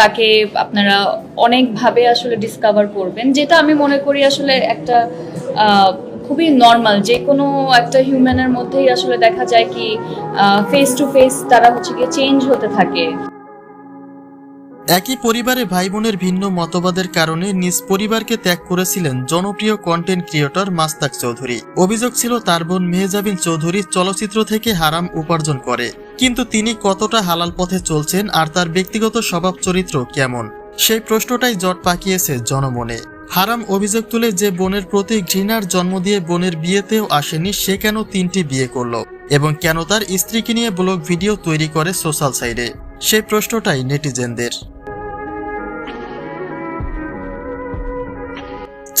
তাকে আপনারা অনেকভাবে আসলে ডিসকভার করবেন, যেটা আমি মনে করি আসলে একটা খুবই নর্মাল যে কোনো একটা হিউম্যানের মধ্যেই আসলে দেখা যায় কি ফেস টু ফেস তারা হচ্ছে গিয়ে চেঞ্জ হতে থাকে। একই পরিবারে ভাই বোনের ভিন্ন মতবাদের কারণে নিজ পরিবারকে ত্যাগ করেছিলেন জনপ্রিয় কন্টেন্ট ক্রিয়েটর মাস্তাক চৌধুরী। অভিযোগ ছিল তার বোন মেহজাবিন চৌধুরী চলচ্চিত্র থেকে হারাম উপার্জন করে। কিন্তু তিনি কতটা হালাল পথে চলছেন আর তার ব্যক্তিগত স্বভাব চরিত্র কেমন? সেই প্রশ্নটাই জট পাকিয়েছে জনমনে। হারাম অভিযোগ তুলে যে বোনের প্রতি ঘৃণার জন্ম দিয়ে বোনের বিয়েতেও আসেনি, সে কেন তিনটি বিয়ে করল? এবং কেন তার স্ত্রীকে নিয়ে ব্লগ ভিডিও তৈরি করে সোশ্যাল সাইডে সেই প্রশ্নটাই নেটিজেনদের।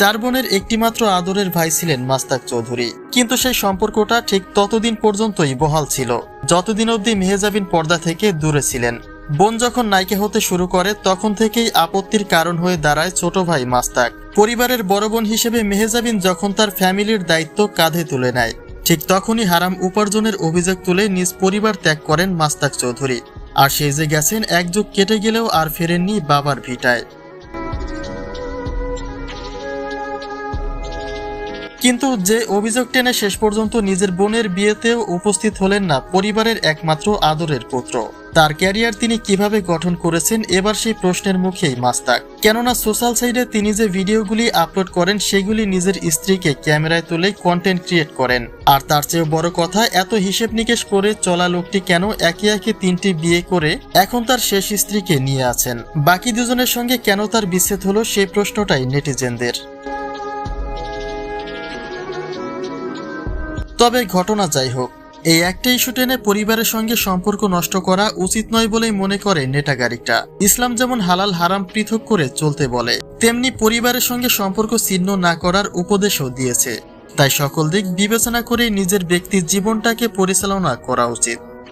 চার বোনের একটিমাত্র আদরের ভাই ছিলেন মাস্তাক চৌধুরী। কিন্তু সেই সম্পর্কটা ঠিক ততদিন পর্যন্তই বহাল ছিল। যতদিন অবধি মেহেজাবিন পর্দা থেকে দূরে ছিলেন। বোন যখন নায়িকা হতে শুরু করে, তখন থেকেই আপত্তির কারণ হয়ে দাঁড়ায় ছোট ভাই মাস্তাক। পরিবারের বড় বোন হিসেবে মেহেজাবিন যখন তার ফ্যামিলির দায়িত্ব কাঁধে তুলে নেয়, ঠিক তখনই হারাম উপার্জনের অভিযোগ তুলে নিজ পরিবার ত্যাগ করেন মাস্তাক চৌধুরী। আর সেই যে গেছেন, এক যুগ কেটে গেলেও আর ফেরেননি বাবার ভিটায়। কিন্তু যে অভিযোগ টেনে শেষ পর্যন্ত নিজের বোনের বিয়েতেও উপস্থিত হলেন না পরিবারের একমাত্র আদরের পুত্র। তার ক্যারিয়ার তিনি কীভাবে গঠন করেছেন এবার সেই প্রশ্নের মুখেই মাস্তাক। কেননা সোশ্যাল সাইডে তিনি যে ভিডিওগুলি আপলোড করেন সেগুলি নিজের স্ত্রীকে ক্যামেরায় তুলে কন্টেন্ট ক্রিয়েট করেন। আর তার চেয়েও বড় কথা, এত হিসেব নিকেশ করে চলা লোকটি কেন একে একে তিনটি বিয়ে করে এখন তার শেষ স্ত্রীকে নিয়ে আছেন? বাকি দুজনের সঙ্গে কেন তার বিচ্ছেদ হলো সেই প্রশ্নটাই নেটিজেনদের। তবে ঘটনা যাই হোক, এই একটা ইস্যু টেনে পরিবারের সঙ্গে সম্পর্ক নষ্ট করা উচিত নয় বলেই মনে করে নেটাগারিকটা ইসলাম যেমন হালাল হারাম পৃথক করে চলতে বলে, তেমনি পরিবারের সঙ্গে সম্পর্ক ছিন্ন না করার উপদেশও দিয়েছে। তাই সকল দিক বিবেচনা করে নিজের ব্যক্তির জীবনটাকে পরিচালনা করা উচিত।